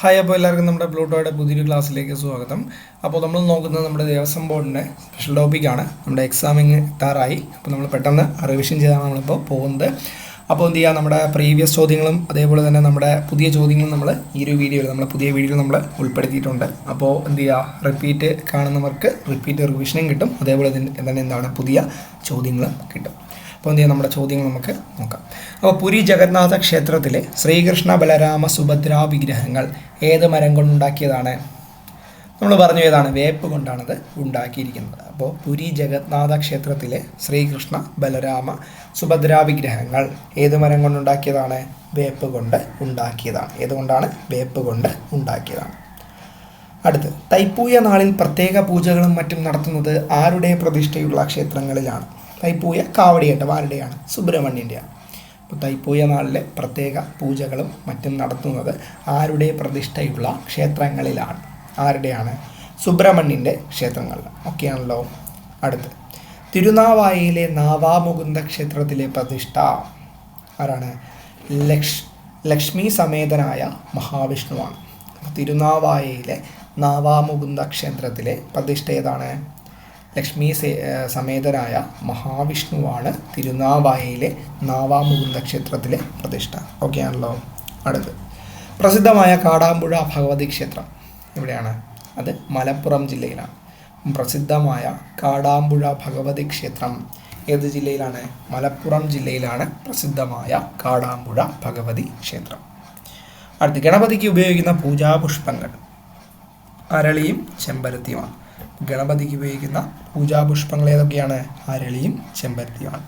Hi അപ്പോൾ എല്ലാവർക്കും നമ്മുടെ ബ്ലൂട്ടോയുടെ പുതിയൊരു ക്ലാസ്സിലേക്ക് സ്വാഗതം. അപ്പോൾ നമ്മൾ നോക്കുന്നത് നമ്മുടെ ദേവസ്വം ബോർഡിന്റെ സ്പെഷ്യൽ ടോപ്പിക്കാണ് നമ്മുടെ എക്സാമിങ് എത്താറായി. അപ്പോൾ നമ്മൾ പെട്ടെന്ന് റിവിഷൻ ചെയ്താണ് നമ്മളിപ്പോൾ പോകുന്നത്. അപ്പോൾ എന്ത് ചെയ്യുക നമ്മുടെ പ്രീവിയസ് ചോദ്യങ്ങളും അതേപോലെ തന്നെ നമ്മുടെ പുതിയ ചോദ്യങ്ങളും നമ്മൾ ഈ ഒരു വീഡിയോയിൽ നമ്മുടെ പുതിയ വീഡിയോയിൽ നമ്മൾ ഉൾപ്പെടുത്തിയിട്ടുണ്ട്. അപ്പോൾ എന്ത് ചെയ്യുക റിപ്പീറ്റ് കാണുന്നവർക്ക് റിപ്പീറ്റ് റിവിഷനും കിട്ടും. അതേപോലെ തന്നെ എന്താണ്? പുതിയ ചോദ്യങ്ങളും കിട്ടും. അപ്പോൾ എന്ത് നമ്മുടെ ചോദ്യങ്ങൾ നമുക്ക് നോക്കാം. അപ്പോൾ പുരി ജഗന്നാഥ ക്ഷേത്രത്തിലെ ശ്രീകൃഷ്ണ ബലരാമ സുഭദ്ര വിഗ്രഹങ്ങൾ ഏത് മരം കൊണ്ടുണ്ടാക്കിയതാണ്? നമ്മൾ പറഞ്ഞു ഏതാണ്? വേപ്പ് കൊണ്ടാണത് ഉണ്ടാക്കിയിരിക്കുന്നത്. അപ്പോൾ പുരി ജഗന്നാഥ ക്ഷേത്രത്തിലെ ശ്രീകൃഷ്ണ ബലരാമ സുഭദ്ര വിഗ്രഹങ്ങൾ ഏത് മരം കൊണ്ടുണ്ടാക്കിയതാണ്? വേപ്പ് കൊണ്ട് ഉണ്ടാക്കിയതാണ്. ഏതുകൊണ്ടാണ്? വേപ്പ് കൊണ്ട് ഉണ്ടാക്കിയതാണ്. അടുത്ത് തൈപ്പൂയ നാളിൽ പ്രത്യേക പൂജകളും മറ്റും നടത്തുന്നത് ആരുടെ പ്രതിഷ്ഠയുള്ള ക്ഷേത്രങ്ങളിലാണ്? തൈപ്പൂയ കാവടിയേട്ട ആരുടെയാണ് സുബ്രഹ്മണ്യന്റെയാണ് അപ്പോൾ തൈപ്പൂയ നാളിലെ പ്രത്യേക പൂജകളും മറ്റും നടത്തുന്നത് ആരുടെ പ്രതിഷ്ഠയുള്ള ക്ഷേത്രങ്ങളിലാണ്? ആരുടെയാണ്? സുബ്രഹ്മണ്യന്റെ ക്ഷേത്രങ്ങളിൽ. ഒക്കെയാണല്ലോ അടുത്ത്. തിരുനാവായയിലെ നാവാമുകുന്ദ ക്ഷേത്രത്തിലെ പ്രതിഷ്ഠ ആരാണ്? ലക്ഷ് ലക്ഷ്മി സമേതനായ മഹാവിഷ്ണുവാണ്. തിരുനാവായയിലെ നാവാമുകുന്ദ ക്ഷേത്രത്തിലെ പ്രതിഷ്ഠ ഏതാണ്? ലക്ഷ്മി സമേതരായ മഹാവിഷ്ണുവാണ് തിരുനാവായയിലെ നാവാമുകുന്ദ ക്ഷേത്രത്തിലെ പ്രതിഷ്ഠ. ഓക്കെ ആണല്ലോ. അടുത്ത്. പ്രസിദ്ധമായ കാടാമ്പുഴ ഭഗവതി ക്ഷേത്രം. എവിടെയാണ് അത് മലപ്പുറം ജില്ലയിലാണ്. പ്രസിദ്ധമായ കാടാമ്പുഴ ഭഗവതി ക്ഷേത്രം ഏത് ജില്ലയിലാണ്? മലപ്പുറം ജില്ലയിലാണ് പ്രസിദ്ധമായ കാടാമ്പുഴ ഭഗവതി ക്ഷേത്രം. അടുത്ത്. ഗണപതിക്ക് ഉപയോഗിക്കുന്ന പൂജാപുഷ്പങ്ങൾ അരളിയും ചെമ്പരത്തിയുമാണ്. ഗണപതിക്ക് ഉപയോഗിക്കുന്ന പൂജാപുഷ്പങ്ങൾ ഏതൊക്കെയാണ്? അരളിയും ചെമ്പരത്തിയുമാണ്.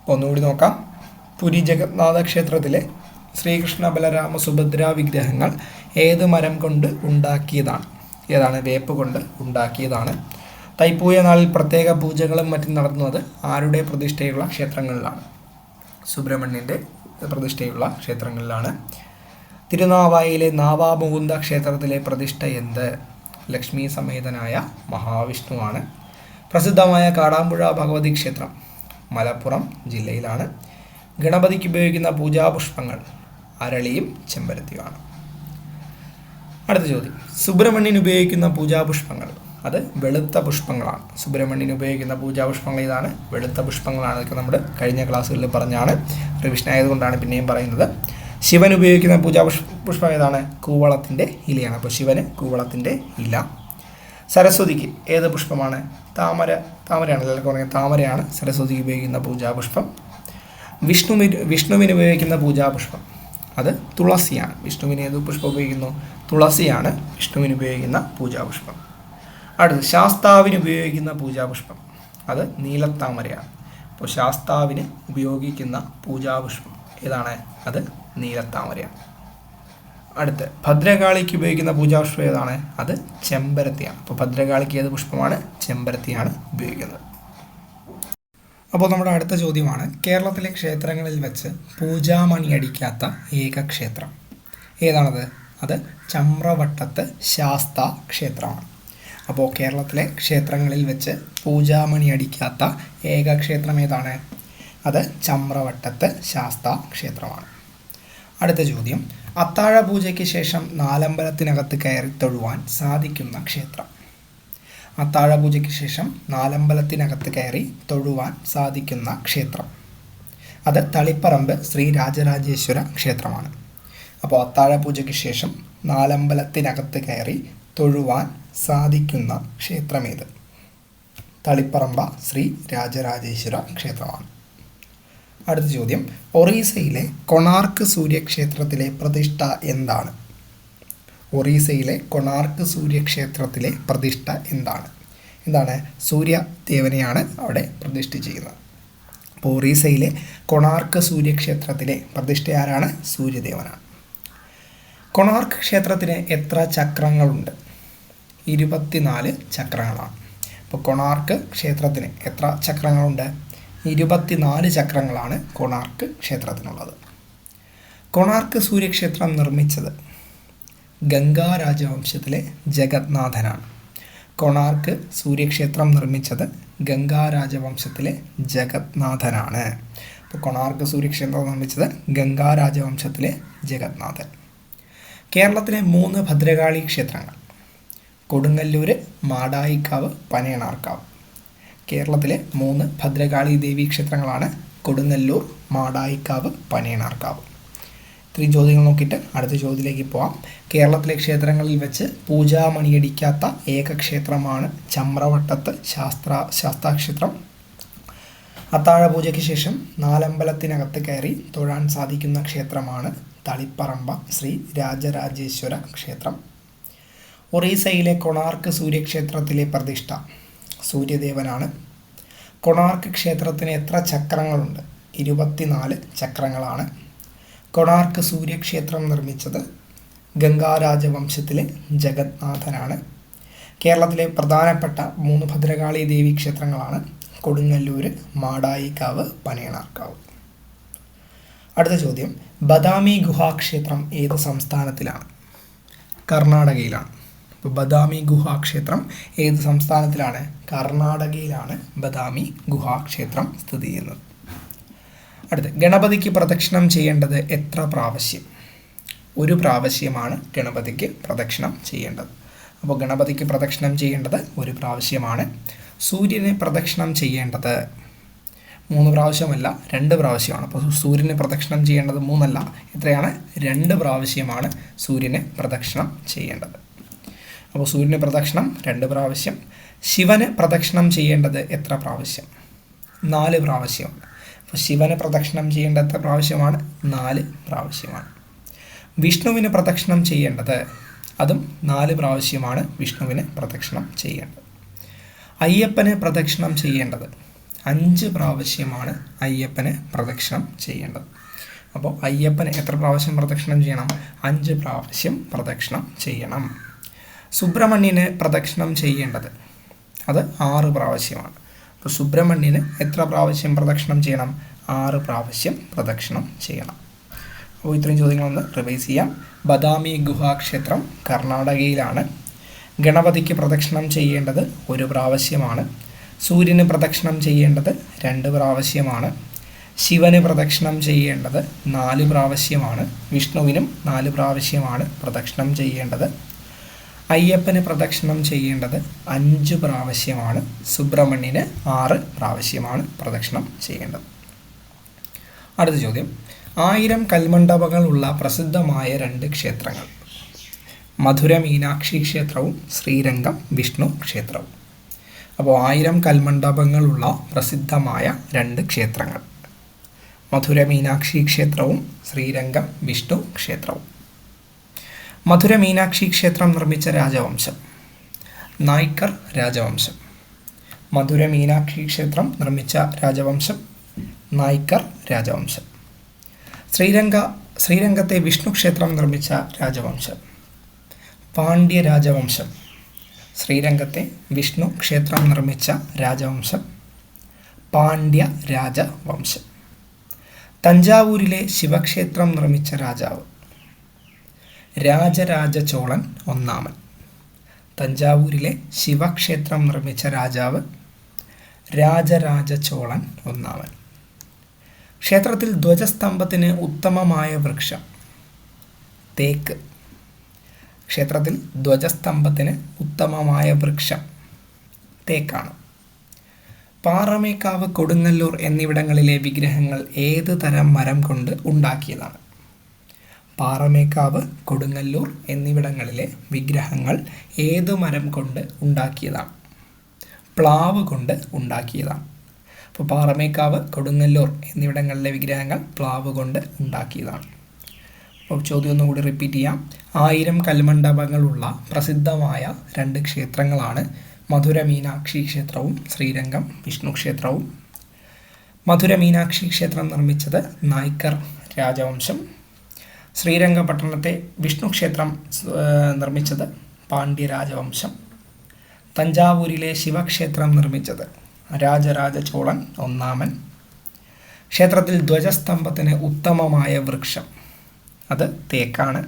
അപ്പോൾ ഒന്നുകൂടി നോക്കാം. പുരി ജഗന്നാഥ ക്ഷേത്രത്തിലെ ശ്രീകൃഷ്ണ ബലരാമ സുഭദ്ര വിഗ്രഹങ്ങൾ ഏത് മരം കൊണ്ട് ഉണ്ടാക്കിയതാണ്? ഏതാണ് വേപ്പ് കൊണ്ട് ഉണ്ടാക്കിയതാണ്? തൈപ്പൂയ നാളിൽ പ്രത്യേക പൂജകളും മറ്റും നടത്തുന്നത് ആരുടെ പ്രതിഷ്ഠയുള്ള ക്ഷേത്രങ്ങളിലാണ്? സുബ്രഹ്മണ്യന്റെ പ്രതിഷ്ഠയുള്ള ക്ഷേത്രങ്ങളിലാണ്. തിരുനാവായിലെ നാവാമുകുന്ദ ക്ഷേത്രത്തിലെ പ്രതിഷ്ഠ എന്ത്? ലക്ഷ്മി സമേതനായ മഹാവിഷ്ണുവാണ്. പ്രസിദ്ധമായ കാടാമ്പുഴ ഭഗവതി ക്ഷേത്രം മലപ്പുറം ജില്ലയിലാണ്. ഗണപതിക്ക് ഉപയോഗിക്കുന്ന പൂജാപുഷ്പങ്ങൾ അരളിയും ചെമ്പരത്തിയുമാണ്. അടുത്ത ചോദ്യം. സുബ്രഹ്മണ്യൻ ഉപയോഗിക്കുന്ന പൂജാപുഷ്പങ്ങൾ. അത് വെളുത്ത പുഷ്പങ്ങളാണ്. സുബ്രഹ്മണ്യൻ ഉപയോഗിക്കുന്ന പൂജാപുഷ്പങ്ങൾ ഇതാണ്. വെളുത്ത പുഷ്പങ്ങളാണ് ഇതൊക്കെ നമ്മൾ കഴിഞ്ഞ ക്ലാസ്സുകളിൽ പറഞ്ഞാണ്. റിവിഷൻ ആയതുകൊണ്ടാണ് പിന്നെയും പറയുന്നത്. ശിവൻ ഉപയോഗിക്കുന്ന പൂജാപുഷ് പുഷ്പം ഏതാണ്? കൂവളത്തിന്റെ ഇലയാണ്. അപ്പോൾ ശിവന് കൂവളത്തിന്റെ ഇല. സരസ്വതിക്ക് ഏത് പുഷ്പമാണ്? താമര താമരയാണ്. എല്ലാവർക്കും പറയുന്നത് താമരയാണ് സരസ്വതിക്ക് ഉപയോഗിക്കുന്ന പൂജാപുഷ്പം വിഷ്ണുവിന് വിഷ്ണുവിന് ഉപയോഗിക്കുന്ന പൂജാപുഷ്പം അത് തുളസിയാണ്. വിഷ്ണുവിന് ഏത് പുഷ്പം ഉപയോഗിക്കുന്നു? തുളസിയാണ് വിഷ്ണുവിന് ഉപയോഗിക്കുന്ന പൂജാപുഷ്പം അടുത്ത് ശാസ്താവിന് ഉപയോഗിക്കുന്ന പൂജാപുഷ്പം അത് നീലത്താമരയാണ്. അപ്പോൾ ശാസ്താവിന് ഉപയോഗിക്കുന്ന പൂജാപുഷ്പം ഏതാണ്? അത് നീലത്താമരയാണ്. അടുത്ത് ഭദ്രകാളിക്ക് ഉപയോഗിക്കുന്ന പൂജാപുഷ്പം ഏതാണ്? അത് ചെമ്പരത്തിയാണ്. അപ്പോൾ ഭദ്രകാളിക്ക് ഏത് പുഷ്പമാണ്? ചെമ്പരത്തിയാണ് ഉപയോഗിക്കുന്നത്. അപ്പോൾ നമ്മുടെ അടുത്ത ചോദ്യമാണ് കേരളത്തിലെ ക്ഷേത്രങ്ങളിൽ വെച്ച് പൂജാമണി അടിക്കാത്ത ഏക ക്ഷേത്രം ഏതാണത്? അത് ചമ്രവട്ടത്ത് ശാസ്ത ക്ഷേത്രമാണ്. അപ്പോൾ കേരളത്തിലെ ക്ഷേത്രങ്ങളിൽ വെച്ച് പൂജാമണി അടിക്കാത്ത ഏക ക്ഷേത്രം ഏതാണ്? അത് ചമ്രവട്ടത്ത് ശാസ്ത ക്ഷേത്രമാണ്. അടുത്ത ചോദ്യം. അത്താഴ പൂജയ്ക്ക് ശേഷം നാലമ്പലത്തിനകത്ത് കയറി തൊഴുവാൻ സാധിക്കുന്ന ക്ഷേത്രം. അത്താഴ പൂജയ്ക്ക് ശേഷം നാലമ്പലത്തിനകത്ത് കയറി തൊഴുവാൻ സാധിക്കുന്ന ക്ഷേത്രം. അത് തളിപ്പറമ്പ് ശ്രീ രാജരാജേശ്വര ക്ഷേത്രമാണ്. അപ്പോൾ അത്താഴ പൂജയ്ക്ക് ശേഷം നാലമ്പലത്തിനകത്ത് കയറി തൊഴുവാൻ സാധിക്കുന്ന ക്ഷേത്രമേത്? തളിപ്പറമ്പ ശ്രീ രാജരാജേശ്വര ക്ഷേത്രമാണ്. അടുത്ത ചോദ്യം. ഒറീസയിലെ കൊണാർക്ക് സൂര്യക്ഷേത്രത്തിലെ പ്രതിഷ്ഠ എന്താണ്? ഒറീസയിലെ കൊണാർക്ക് സൂര്യക്ഷേത്രത്തിലെ പ്രതിഷ്ഠ എന്താണ്? എന്താണ്? സൂര്യദേവനെയാണ് അവിടെ പ്രതിഷ്ഠിച്ചിരിക്കുന്നത്. അപ്പോൾ ഒറീസയിലെ കൊണാർക്ക് സൂര്യക്ഷേത്രത്തിലെ പ്രതിഷ്ഠ ആരാണ്? സൂര്യദേവനാണ്. കൊണാർക്ക് ക്ഷേത്രത്തിന് എത്ര ചക്രങ്ങളുണ്ട്? ഇരുപത്തിനാല് ചക്രങ്ങളാണ്. അപ്പോൾ കൊണാർക്ക് ക്ഷേത്രത്തിന് എത്ര ചക്രങ്ങളുണ്ട്? ഇരുപത്തിനാല് ചക്രങ്ങളാണ് കൊണാർക്ക് ക്ഷേത്രത്തിനുള്ളത്. കൊണാർക്ക് സൂര്യക്ഷേത്രം നിർമ്മിച്ചത് ഗംഗാ രാജവംശത്തിലെ ജഗന്നാഥനാണ്. കൊണാർക്ക് സൂര്യക്ഷേത്രം നിർമ്മിച്ചത് ഗംഗാ രാജവംശത്തിലെ ജഗന്നാഥനാണ്. അപ്പോൾ കൊണാർക്ക് സൂര്യക്ഷേത്രം നിർമ്മിച്ചത് ഗംഗാ രാജവംശത്തിലെ ജഗന്നാഥൻ. കേരളത്തിലെ മൂന്ന് ഭദ്രകാളി ക്ഷേത്രങ്ങൾ കൊടുങ്ങല്ലൂർ മാടായിക്കാവ് പനയണാർക്കാവ്. കേരളത്തിലെ മൂന്ന് ഭദ്രകാളി ദേവി ക്ഷേത്രങ്ങളാണ് കൊടുങ്ങല്ലൂർ മാടായിക്കാവ് പനയണാർക്കാവ് ഇത്രയും ചോദ്യങ്ങൾ നോക്കിയിട്ട് അടുത്ത ചോദ്യത്തിലേക്ക് പോവാം. കേരളത്തിലെ ക്ഷേത്രങ്ങളിൽ വെച്ച് പൂജാമണിയടിക്കാത്ത ഏക ക്ഷേത്രമാണ് ചമ്രവട്ടത്ത് ശാസ്ത്ര ശാസ്താക്ഷേത്രം. അത്താഴ പൂജയ്ക്ക് ശേഷം നാലമ്പലത്തിനകത്ത് കയറി തൊഴാൻ സാധിക്കുന്ന ക്ഷേത്രമാണ് തളിപ്പറമ്പ ശ്രീ രാജരാജേശ്വര ക്ഷേത്രം. ഒറീസയിലെ കൊണാർക്ക് സൂര്യക്ഷേത്രത്തിലെ പ്രതിഷ്ഠ. സൂര്യദേവനാണ്. കൊണാർക്ക് ക്ഷേത്രത്തിന് എത്ര ചക്രങ്ങളുണ്ട്? ഇരുപത്തിനാല് ചക്രങ്ങളാണ്. കൊണാർക്ക് സൂര്യക്ഷേത്രം നിർമ്മിച്ചത് ഗംഗാരാജവംശത്തിലെ ജഗന്നാഥനാണ്. കേരളത്തിലെ പ്രധാനപ്പെട്ട മൂന്ന് ഭദ്രകാളി ദേവി ക്ഷേത്രങ്ങളാണ് കൊടുങ്ങല്ലൂർ മാടായിക്കാവ് പനയണാർക്കാവ്. അടുത്ത ചോദ്യം ബദാമി ഗുഹാക്ഷേത്രം ഏത് സംസ്ഥാനത്തിലാണ്? കർണാടകയിലാണ്. അപ്പോൾ ബദാമി ഗുഹാക്ഷേത്രം ഏത് സംസ്ഥാനത്തിലാണ്? കർണാടകയിലാണ് ബദാമി ഗുഹാക്ഷേത്രം സ്ഥിതി ചെയ്യുന്നത്. അടുത്ത് ഗണപതിക്ക് പ്രദക്ഷിണം ചെയ്യേണ്ടത് എത്ര പ്രാവശ്യം? ഒരു പ്രാവശ്യമാണ് ഗണപതിക്ക് പ്രദക്ഷിണം ചെയ്യേണ്ടത്. അപ്പോൾ ഗണപതിക്ക് പ്രദക്ഷിണം ചെയ്യേണ്ടത് ഒരു പ്രാവശ്യമാണ്. സൂര്യനെ പ്രദക്ഷിണം ചെയ്യേണ്ടത് മൂന്ന് പ്രാവശ്യമല്ല രണ്ട് പ്രാവശ്യമാണ്. അപ്പോൾ സൂര്യനെ പ്രദക്ഷിണം ചെയ്യേണ്ടത് മൂന്നല്ല എത്രയാണ്? രണ്ട് പ്രാവശ്യമാണ് സൂര്യനെ പ്രദക്ഷിണം ചെയ്യേണ്ടത്. അപ്പോൾ സൂര്യന് പ്രദക്ഷിണം രണ്ട് പ്രാവശ്യം. ശിവന് പ്രദക്ഷിണം ചെയ്യേണ്ടത് എത്ര പ്രാവശ്യം? നാല് പ്രാവശ്യമാണ് അപ്പോൾ ശിവന് പ്രദക്ഷിണം ചെയ്യേണ്ടത് എത്ര പ്രാവശ്യമാണ്? നാല് പ്രാവശ്യമാണ്. വിഷ്ണുവിന് പ്രദക്ഷിണം ചെയ്യേണ്ടത് അതും നാല് പ്രാവശ്യമാണ് വിഷ്ണുവിന് പ്രദക്ഷിണം ചെയ്യേണ്ടത്. അയ്യപ്പന് പ്രദക്ഷിണം ചെയ്യേണ്ടത് അഞ്ച് പ്രാവശ്യമാണ് അയ്യപ്പന് പ്രദക്ഷിണം ചെയ്യേണ്ടത്. അപ്പോൾ അയ്യപ്പന് എത്ര പ്രാവശ്യം പ്രദക്ഷിണം ചെയ്യണം? അഞ്ച് പ്രാവശ്യം പ്രദക്ഷിണം ചെയ്യണം. സുബ്രഹ്മണ്യന് പ്രദക്ഷിണം ചെയ്യേണ്ടത്. അത് ആറ് പ്രാവശ്യമാണ്. അപ്പോൾ സുബ്രഹ്മണ്യന് എത്ര പ്രാവശ്യം പ്രദക്ഷിണം ചെയ്യണം? ആറ് പ്രാവശ്യം പ്രദക്ഷിണം ചെയ്യണം. അപ്പോൾ ഇത്രയും ചോദ്യങ്ങളൊന്ന് റിവൈസ് ചെയ്യാം. ബദാമി ഗുഹാക്ഷേത്രം കർണാടകയിലാണ്. ഗണപതിക്ക് പ്രദക്ഷിണം ചെയ്യേണ്ടത് ഒരു പ്രാവശ്യമാണ്. സൂര്യന് പ്രദക്ഷിണം ചെയ്യേണ്ടത് രണ്ട് പ്രാവശ്യമാണ്. ശിവന് പ്രദക്ഷിണം ചെയ്യേണ്ടത് നാല് പ്രാവശ്യമാണ്. വിഷ്ണുവിനും നാല് പ്രാവശ്യമാണ് പ്രദക്ഷിണം ചെയ്യേണ്ടത്. അയ്യപ്പന് പ്രദക്ഷിണം ചെയ്യേണ്ടത് അഞ്ച് പ്രാവശ്യമാണ്. സുബ്രഹ്മണ്യന് ആറ് പ്രാവശ്യമാണ് പ്രദക്ഷിണം ചെയ്യേണ്ടത്. അടുത്ത ചോദ്യം. ആയിരം കൽമണ്ഡപങ്ങളുള്ള പ്രസിദ്ധമായ രണ്ട് ക്ഷേത്രങ്ങൾ. മധുര മീനാക്ഷി ക്ഷേത്രവും ശ്രീരംഗം വിഷ്ണു ക്ഷേത്രവും. അപ്പോൾ ആയിരം കൽമണ്ഡപങ്ങളുള്ള പ്രസിദ്ധമായ രണ്ട് ക്ഷേത്രങ്ങൾ. മധുര മീനാക്ഷി ക്ഷേത്രവും ശ്രീരംഗം വിഷ്ണു ക്ഷേത്രവും. മധുര മീനാക്ഷി ക്ഷേത്രം നിർമ്മിച്ച രാജവംശം. നായ്ക്കർ രാജവംശം. മധുര മീനാക്ഷി ക്ഷേത്രം നിർമ്മിച്ച രാജവംശം നായ്ക്കർ രാജവംശം. ശ്രീരംഗ ശ്രീരംഗത്തെ വിഷ്ണു ക്ഷേത്രം നിർമ്മിച്ച രാജവംശം. പാണ്ഡ്യ രാജവംശം. ശ്രീരംഗത്തെ വിഷ്ണു ക്ഷേത്രം നിർമ്മിച്ച രാജവംശം പാണ്ഡ്യ രാജവംശം. തഞ്ചാവൂരിലെ ശിവക്ഷേത്രം നിർമ്മിച്ച രാജാവ്. രാജരാജ ചോളൻ ഒന്നാമൻ. തഞ്ചാവൂരിലെ ശിവക്ഷേത്രം നിർമ്മിച്ച രാജാവ് രാജരാജ ചോളൻ ഒന്നാമൻ. ക്ഷേത്രത്തിൽ ധ്വജസ്തംഭത്തിന് ഉത്തമമായ വൃക്ഷം തേക്ക്. ക്ഷേത്രത്തിൽ ധ്വജസ്തംഭത്തിന് ഉത്തമമായ വൃക്ഷം തേക്കാണ്. പാറമേക്കാവ് കൊടുങ്ങല്ലൂർ എന്നിവിടങ്ങളിലെ വിഗ്രഹങ്ങൾ ഏത് തരം മരം കൊണ്ട് ഉണ്ടാക്കിയതാണ്. പാറമേക്കാവ് കൊടുങ്ങല്ലൂർ എന്നിവിടങ്ങളിലെ വിഗ്രഹങ്ങൾ ഏതു മരം കൊണ്ട് ഉണ്ടാക്കിയതാണ്? പ്ലാവ് കൊണ്ട് ഉണ്ടാക്കിയതാണ്. അപ്പോൾ പാറമേക്കാവ് കൊടുങ്ങല്ലൂർ എന്നിവിടങ്ങളിലെ വിഗ്രഹങ്ങൾ പ്ലാവ് കൊണ്ട് ഉണ്ടാക്കിയതാണ്. അപ്പോൾ ചോദ്യം ഒന്നുകൂടി റിപ്പീറ്റ് ചെയ്യാം. ആയിരം കൽമണ്ഡപങ്ങളുള്ള പ്രസിദ്ധമായ രണ്ട് ക്ഷേത്രങ്ങളാണ് മധുര മീനാക്ഷി ക്ഷേത്രവും ശ്രീരംഗം വിഷ്ണു ക്ഷേത്രവും. മധുര മീനാക്ഷി ക്ഷേത്രം നിർമ്മിച്ചത് നായ്ക്കർ രാജവംശം. ശ്രീരംഗപട്ടണത്തെ വിഷ്ണു ക്ഷേത്രം നിർമ്മിച്ചത് പാണ്ഡ്യരാജവംശം തഞ്ചാവൂരിലെ ശിവക്ഷേത്രം നിർമ്മിച്ചത് രാജരാജ ചോളൻ ഒന്നാമൻ. ക്ഷേത്രത്തിൽ ധ്വജസ്തംഭത്തിന് ഉത്തമമായ വൃക്ഷം. അത് തേക്കാണ്.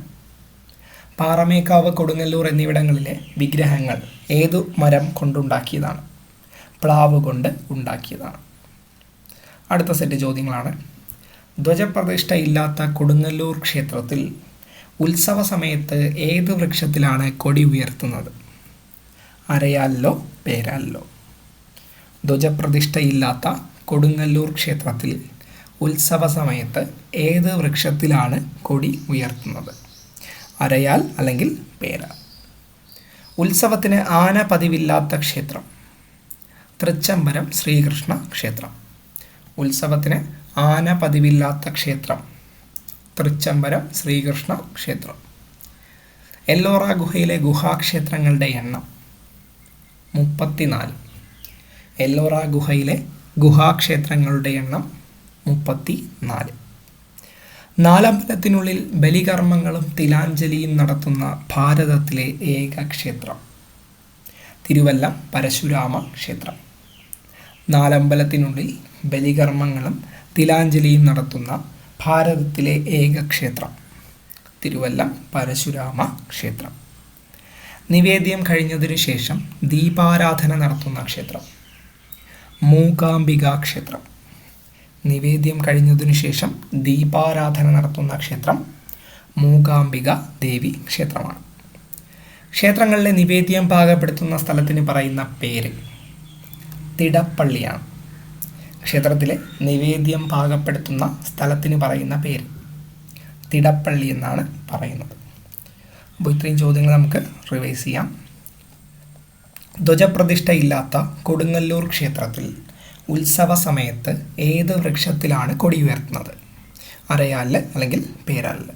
പാറമേക്കാവ് കൊടുങ്ങല്ലൂർ എന്നിവിടങ്ങളിലെ വിഗ്രഹങ്ങൾ ഏതു മരം കൊണ്ടുണ്ടാക്കിയതാണ്? പ്ലാവ് കൊണ്ട് ഉണ്ടാക്കിയതാണ്. അടുത്ത സെറ്റ് ചോദ്യങ്ങളാണ്. ധ്വജപ്രതിഷ്ഠ ഇല്ലാത്ത കൊടുങ്ങല്ലൂർ ക്ഷേത്രത്തിൽ ഉത്സവ സമയത്ത് ഏത് വൃക്ഷത്തിലാണ് കൊടി ഉയർത്തുന്നത്? അരയാലിലോ പേരാലിലോ. ധ്വജപ്രതിഷ്ഠയില്ലാത്ത കൊടുങ്ങല്ലൂർ ക്ഷേത്രത്തിൽ ഉത്സവ സമയത്ത് ഏത് വൃക്ഷത്തിലാണ് കൊടി ഉയർത്തുന്നത്? അരയാൽ അല്ലെങ്കിൽ പേരാൽ. ഉത്സവത്തിന് ആന പതിവില്ലാത്ത ക്ഷേത്രം. തൃച്ചംബരം ശ്രീകൃഷ്ണ ക്ഷേത്രം. ഉത്സവത്തിന് ആന പതിവില്ലാത്ത ക്ഷേത്രം. തൃച്ചംബരം ശ്രീകൃഷ്ണ ക്ഷേത്രം. എല്ലോറ ഗുഹയിലെ ഗുഹാക്ഷേത്രങ്ങളുടെ എണ്ണം മുപ്പത്തിനാല്. എല്ലോറ ഗുഹയിലെ ഗുഹാക്ഷേത്രങ്ങളുടെ എണ്ണം മുപ്പത്തി നാല് നാലമ്പലത്തിനുള്ളിൽ ബലികർമ്മങ്ങളും തിലാഞ്ജലിയും നടത്തുന്ന ഭാരതത്തിലെ ഏക ക്ഷേത്രം. തിരുവല്ലം പരശുരാമ ക്ഷേത്രം. നാലമ്പലത്തിനുള്ളിൽ ബലികർമ്മങ്ങളും തിലാഞ്ജലിയും നടത്തുന്ന ഭാരതത്തിലെ ഏക ക്ഷേത്രം തിരുവല്ലം പരശുരാമ ക്ഷേത്രം. നിവേദ്യം കഴിഞ്ഞതിനു ശേഷം ദീപാരാധന നടത്തുന്ന ക്ഷേത്രം മൂകാംബിക ക്ഷേത്രം. നിവേദ്യം കഴിഞ്ഞതിനു ശേഷം ദീപാരാധന നടത്തുന്ന ക്ഷേത്രം മൂകാംബിക ദേവി ക്ഷേത്രമാണ്. ക്ഷേത്രങ്ങളിലെ നിവേദ്യം പാകപ്പെടുത്തുന്ന സ്ഥലത്തിന് പറയുന്ന പേര് തിടപ്പള്ളിയാണ്. ക്ഷേത്രത്തിലെ നിവേദ്യം പാകപ്പെടുത്തുന്ന സ്ഥലത്തിന് പറയുന്ന പേര്. തിടപ്പള്ളി എന്നാണ് പറയുന്നത്. അപ്പോൾ ഇത്രയും ചോദ്യങ്ങൾ നമുക്ക് റിവൈസ് ചെയ്യാം. ധ്വജപ്രതിഷ്ഠയില്ലാത്ത കൊടുങ്ങല്ലൂർ ക്ഷേത്രത്തിൽ ഉത്സവ സമയത്ത് ഏത് വൃക്ഷത്തിലാണ് കൊടി ഉയർത്തുന്നത് അരയാലിൽ അല്ലെങ്കിൽ പേരാലിൽ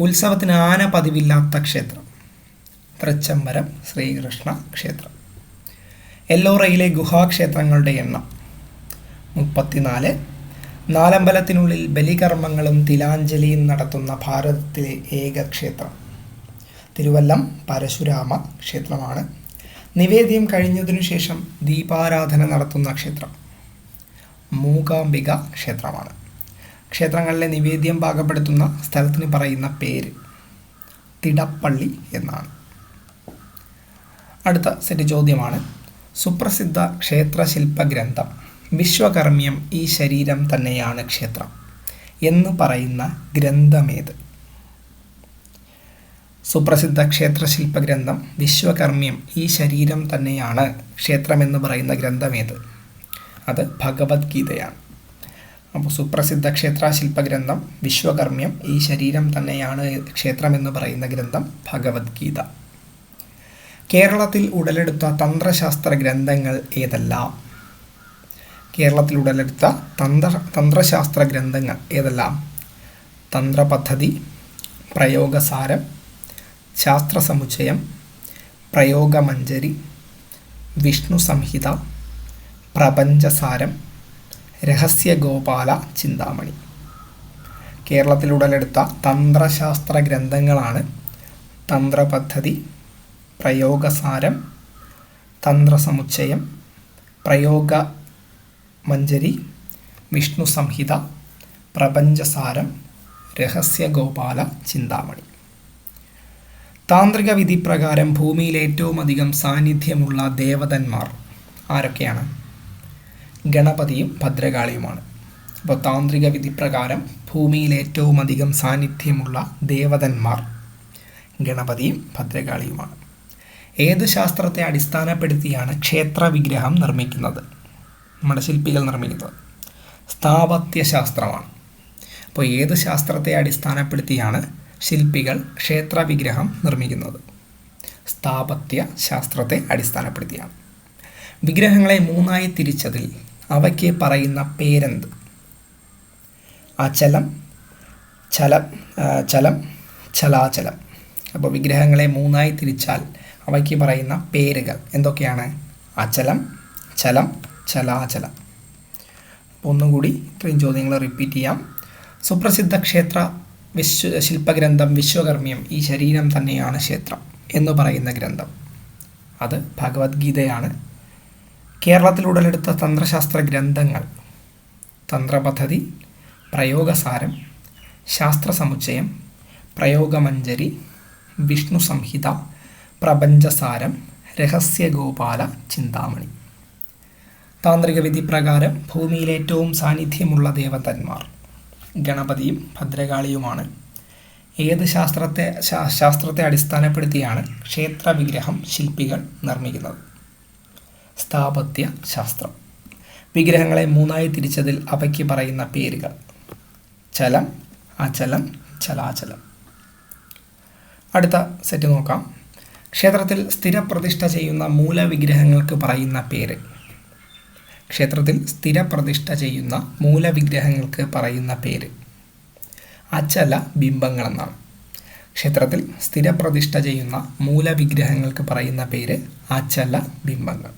ഉത്സവത്തിന് ആന പതിവില്ലാത്ത ക്ഷേത്രം. തൃച്ചംബരം ശ്രീകൃഷ്ണ ക്ഷേത്രം. എല്ലോറയിലെ ഗുഹാക്ഷേത്രങ്ങളുടെ എണ്ണം മുപ്പത്തിനാല്. നാലമ്പലത്തിനുള്ളിൽ ബലികർമ്മങ്ങളും തിലാഞ്ജലിയും നടത്തുന്ന ഭാരതത്തിലെ ഏക ക്ഷേത്രം തിരുവല്ലം പരശുരാമ ക്ഷേത്രമാണ്. നിവേദ്യം കഴിഞ്ഞതിനു ശേഷം ദീപാരാധന നടത്തുന്ന ക്ഷേത്രം മൂകാംബിക ക്ഷേത്രമാണ്. ക്ഷേത്രങ്ങളിലെ നിവേദ്യം പാകപ്പെടുത്തുന്ന സ്ഥലത്തിന് പറയുന്ന പേര് തിടപ്പള്ളി എന്നാണ്. അടുത്ത സെറ്റ് ചോദ്യമാണ്. സുപ്രസിദ്ധ ക്ഷേത്രശില്പ ഗ്രന്ഥം വിശ്വകർമ്മ്യം ഈ ശരീരം തന്നെയാണ് ക്ഷേത്രം എന്ന് പറയുന്ന ഗ്രന്ഥമേത്. സുപ്രസിദ്ധ ക്ഷേത്രശില്പ ഗ്രന്ഥം വിശ്വകർമ്മ്യം ഈ ശരീരം തന്നെയാണ് ക്ഷേത്രമെന്ന് പറയുന്ന ഗ്രന്ഥമേത്. അത് ഭഗവത്ഗീതയാണ്. അപ്പോൾ സുപ്രസിദ്ധ ക്ഷേത്രശില്പ ഗ്രന്ഥം വിശ്വകർമ്മ്യം ഈ ശരീരം തന്നെയാണ് ക്ഷേത്രമെന്ന് പറയുന്ന ഗ്രന്ഥം ഭഗവത്ഗീത. കേരളത്തിൽ ഉടലെടുത്ത തന്ത്രശാസ്ത്ര ഗ്രന്ഥങ്ങൾ ഏതെല്ലാം? കേരളത്തിൽ ഉടലെടുത്ത തന്ത്ര തന്ത്രശാസ്ത്ര ഗ്രന്ഥങ്ങൾ ഏതെല്ലാം? തന്ത്രപദ്ധതി പ്രയോഗസാരം ശാസ്ത്രസമുച്ചയം പ്രയോഗമഞ്ജരി വിഷ്ണു സംഹിത പ്രപഞ്ചസാരം രഹസ്യഗോപാല ചിന്താമണി. കേരളത്തിൽ ഉടലെടുത്ത തന്ത്രശാസ്ത്ര ഗ്രന്ഥങ്ങളാണ് തന്ത്രപദ്ധതി പ്രയോഗസാരം തന്ത്രസമുച്ചയം പ്രയോഗ മഞ്ജരി വിഷ്ണു സംഹിത പ്രപഞ്ചസാരം രഹസ്യഗോപാല ചിന്താമണി. താന്ത്രിക വിധി പ്രകാരം ഭൂമിയിൽ ഏറ്റവും അധികം സാന്നിധ്യമുള്ള ദേവതന്മാർ ആരൊക്കെയാണ്? ഗണപതിയും ഭദ്രകാളിയുമാണ്. അപ്പോൾ താന്ത്രിക വിധി പ്രകാരം ഭൂമിയിൽ ഏറ്റവും അധികം സാന്നിധ്യമുള്ള ദേവതന്മാർ ഗണപതിയും ഭദ്രകാളിയുമാണ്. ഏത് ശാസ്ത്രത്തെ അടിസ്ഥാനപ്പെടുത്തിയാണ് ക്ഷേത്ര വിഗ്രഹം നിർമ്മിക്കുന്നത്? നമ്മുടെ ശില്പികൾ നിർമ്മിക്കുന്നത്. സ്ഥാപത്യ ശാസ്ത്രമാണ് അപ്പോൾ ഏത് ശാസ്ത്രത്തെ അടിസ്ഥാനപ്പെടുത്തിയാണ് ശില്പികൾ ക്ഷേത്ര വിഗ്രഹം നിർമ്മിക്കുന്നത്? സ്ഥാപത്യ ശാസ്ത്രത്തെ അടിസ്ഥാനപ്പെടുത്തിയാണ്. വിഗ്രഹങ്ങളെ മൂന്നായി തിരിച്ചതിൽ അവയ്ക്ക് പറയുന്ന പേരെന്ത്? അചലം ചലം ചലം ചലാചലം. അപ്പോൾ വിഗ്രഹങ്ങളെ മൂന്നായി തിരിച്ചാൽ അവയ്ക്ക് പറയുന്ന പേരുകൾ എന്തൊക്കെയാണ്? അചലം ചലം ചലാചലം. അപ്പോൾ ഒന്നും കൂടി ഇത്രയും ചോദ്യങ്ങൾ റിപ്പീറ്റ് ചെയ്യാം. സുപ്രസിദ്ധ ക്ഷേത്ര വിശ്വ ശില്പഗ്രന്ഥം വിശ്വകർമ്മ്യം ഈ ശരീരം തന്നെയാണ് ക്ഷേത്രം എന്ന് പറയുന്ന ഗ്രന്ഥം. അത് ഭഗവത്ഗീതയാണ്. കേരളത്തിൽ ഉടലെടുത്ത തന്ത്രശാസ്ത്ര ഗ്രന്ഥങ്ങൾ. തന്ത്രപദ്ധതി പ്രയോഗസാരം ശാസ്ത്ര സമുച്ചയം പ്രയോഗമഞ്ജരി വിഷ്ണു സംഹിത പ്രപഞ്ചസാരം രഹസ്യഗോപാല ചിന്താമണി. താന്ത്രിക വിധി പ്രകാരം ഭൂമിയിൽ ഏറ്റവും സാന്നിധ്യമുള്ള ദേവതന്മാർ. ഗണപതിയും ഭദ്രകാളിയുമാണ്. ഏത് ശാസ്ത്രത്തെ ശാസ്ത്രത്തെ അടിസ്ഥാനപ്പെടുത്തിയാണ് ക്ഷേത്ര വിഗ്രഹം ശില്പികൾ നിർമ്മിക്കുന്നത്? സ്ഥാപത്യ ശാസ്ത്രം. വിഗ്രഹങ്ങളെ മൂന്നായി തിരിച്ചതിൽ അവയ്ക്ക് പറയുന്ന പേരുകൾ. ചലം അചലം ചലാചലം. അടുത്ത സെറ്റ് നോക്കാം. ക്ഷേത്രത്തിൽ സ്ഥിരപ്രതിഷ്ഠ ചെയ്യുന്ന മൂലവിഗ്രഹങ്ങൾക്ക് പറയുന്ന പേര്. ക്ഷേത്രത്തിൽ സ്ഥിരപ്രതിഷ്ഠ ചെയ്യുന്ന മൂലവിഗ്രഹങ്ങൾക്ക് പറയുന്ന പേര്. അച്ചല ബിംബങ്ങളെന്നാണ്. ക്ഷേത്രത്തിൽ സ്ഥിരപ്രതിഷ്ഠ ചെയ്യുന്ന മൂലവിഗ്രഹങ്ങൾക്ക് പറയുന്ന പേര് അച്ചല ബിംബങ്ങൾ.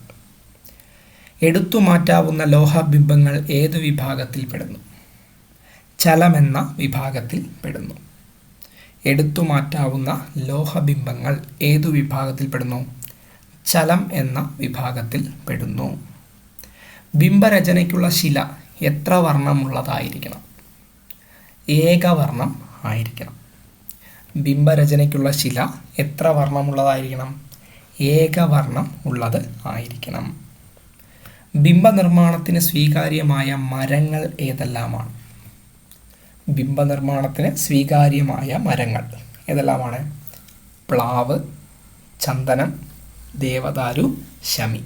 എടുത്തു മാറ്റാവുന്ന ലോഹബിംബങ്ങൾ ഏതു വിഭാഗത്തിൽ പെടുന്നു? ചലമെന്ന വിഭാഗത്തിൽ പെടുന്നു. എടുത്തു മാറ്റാവുന്ന ലോഹബിംബങ്ങൾ ഏതു വിഭാഗത്തിൽ പെടുന്നു? ചലം എന്ന വിഭാഗത്തിൽ പെടുന്നു. ബിംബരചനയ്ക്കുള്ള ശില എത്ര വർണമുള്ളതായിരിക്കണം? ഏകവർണം ആയിരിക്കണം. ബിംബരചനയ്ക്കുള്ള ശില എത്ര വർണമുള്ളതായിരിക്കണം? ഏകവർണം ഉള്ളത് ആയിരിക്കണം. ബിംബനിർമ്മാണത്തിന് സ്വീകാര്യമായ മരങ്ങൾ ഏതെല്ലാമാണ്? ബിംബനിർമ്മാണത്തിന് സ്വീകാര്യമായ മരങ്ങൾ ഏതെല്ലാമാണ്? പ്ലാവ് ചന്ദനം ദേവദാരു ശമി.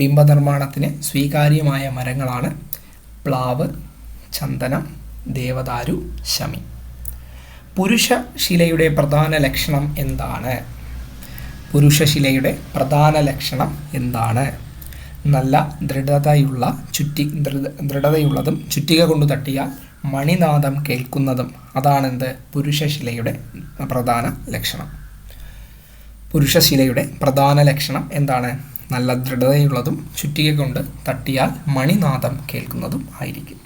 ബിംബനിർമ്മാണത്തിന് സ്വീകാര്യമായ മരങ്ങളാണ് പ്ലാവ് ചന്ദനം ദേവദാരു ശമി. പുരുഷശിലയുടെ പ്രധാന ലക്ഷണം എന്താണ്? പുരുഷശിലയുടെ പ്രധാന ലക്ഷണം എന്താണ്? നല്ല ദൃഢതയുള്ള ചുറ്റി ദൃഢതയുള്ളതും ചുറ്റിക കൊണ്ട് തട്ടിയാൽ മണിനാദം കേൾക്കുന്നതും അതാണെന്ത്? പുരുഷശിലയുടെ പ്രധാന ലക്ഷണം. പുരുഷശിലയുടെ പ്രധാന ലക്ഷണം എന്താണ്? നല്ല ദൃഢതയുള്ളതും ചുറ്റിക കൊണ്ട് തട്ടിയാൽ മണിനാദം കേൾക്കുന്നതും ആയിരിക്കും.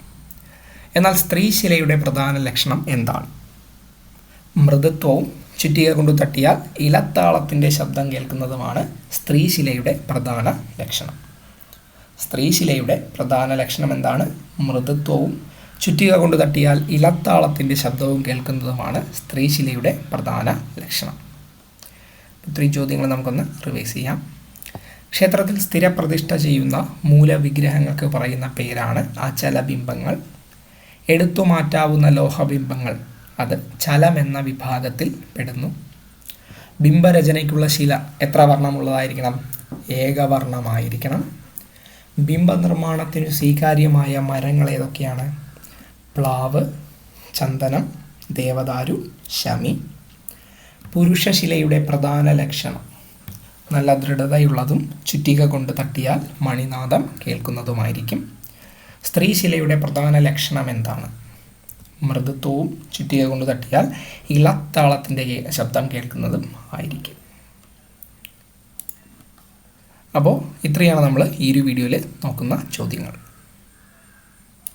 എന്നാൽ സ്ത്രീശിലയുടെ പ്രധാന ലക്ഷണം എന്താണ്? മൃദുത്വവും ചുറ്റിക കൊണ്ട് തട്ടിയാൽ ഇലത്താളത്തിന്റെ ശബ്ദം കേൾക്കുന്നതുമാണ് സ്ത്രീശിലയുടെ പ്രധാന ലക്ഷണം. സ്ത്രീശിലയുടെ പ്രധാന ലക്ഷണം എന്താണ്? മൃദുത്വവും ചുറ്റിക കൊണ്ട് തട്ടിയാൽ ഇലത്താളത്തിന്റെ ശബ്ദവും കേൾക്കുന്നതുമാണ് സ്ത്രീശിലയുടെ പ്രധാന ലക്ഷണം. ഇത്രയും ചോദ്യങ്ങൾ നമുക്കൊന്ന് റിവൈസ് ചെയ്യാം. ക്ഷേത്രത്തിൽ സ്ഥിരപ്രതിഷ്ഠ ചെയ്യുന്ന മൂലവിഗ്രഹങ്ങൾക്ക് പറയുന്ന പേരാണ് അചലബിംബങ്ങൾ എടുത്തുമാറ്റാവുന്ന ലോഹബിംബങ്ങൾ അത് ചലം എന്ന വിഭാഗത്തിൽ പെടുന്നു. ബിംബരചനയ്ക്കുള്ള ശില എത്ര വർണമുള്ളതായിരിക്കണം? ഏകവർണമായിരിക്കണം. ബിംബനിർമ്മാണത്തിന് സ്വീകാര്യമായ മരങ്ങൾ ഏതൊക്കെയാണ്? പ്ലാവ് ചന്ദനം ദേവദാരു ശമി. പുരുഷശിലയുടെ പ്രധാന ലക്ഷണം. നല്ല ദൃഢതയുള്ളതും ചുറ്റിക കൊണ്ട് തട്ടിയാൽ മണിനാദം കേൾക്കുന്നതുമായിരിക്കും. സ്ത്രീശിലയുടെ പ്രധാന ലക്ഷണം എന്താണ്? മൃദുത്വവും ചുറ്റിക കൊണ്ട് തട്ടിയാൽ ഇളത്താളത്തിന്റെ ശബ്ദം കേൾക്കുന്നതും ആയിരിക്കും. അപ്പോൾ ഇത്രയാണ് നമ്മൾ ഈ ഒരു വീഡിയോയിൽ നോക്കുന്ന ചോദ്യങ്ങൾ.